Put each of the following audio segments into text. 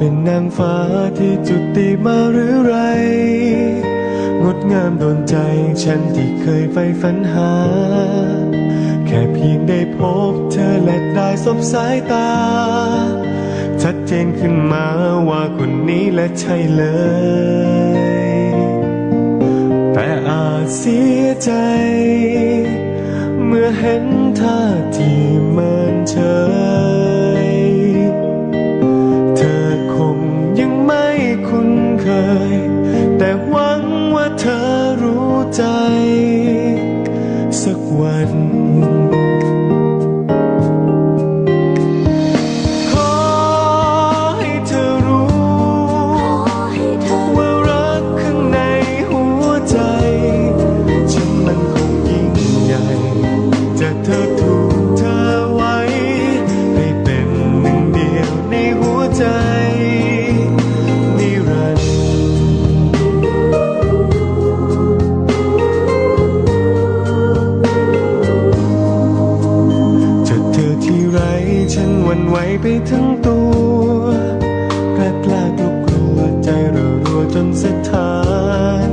เป็นนางฟ้าที่จุติมาหรือไร งดงามโดนใจฉันที่เคยใฝ่ฝันหา แค่เพียงได้พบเธอและได้สบสายตา ชัดเจนขึ้นมาว่าคนนี้และใช่เลย แต่อาจเสียใจ เมื่อเห็นท่าที่เมินเฉย ย แต่หวังว่าเธอรู้ใจ สักวันขอให้เธอรู้ว่ารักข้างในหัวใจ ไปทั้งตัวกล้ากล้ากลัวกลัวใจเรารัวจนสะท้าน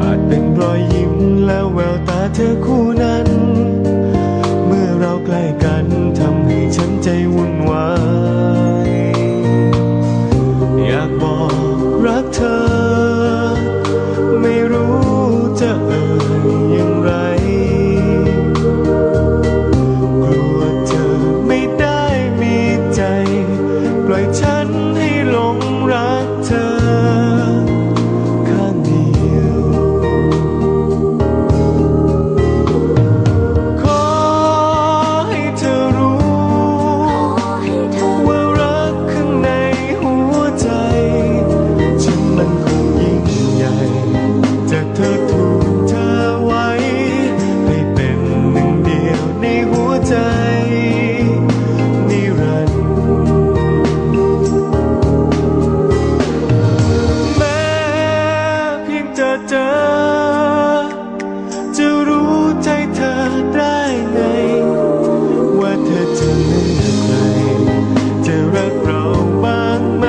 อาจเป็นรอยยิ้มและแววตาเธอคู่นั้น เมื่อเราใกล้กันทำให้ฉันใจวุ่นวาย ใจนิรันดร์แม้เพียงจะเจอ จะรู้ใจเธอได้ไง ว่าเธอจะเลือกใครจะรักเราบ้างไหม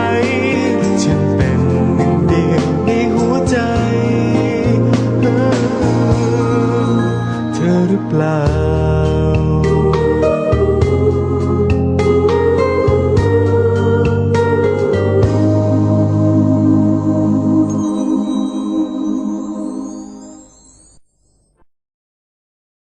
ฉันเป็นหนึ่งเดียวในหัวใจ เธอหรือเปล่า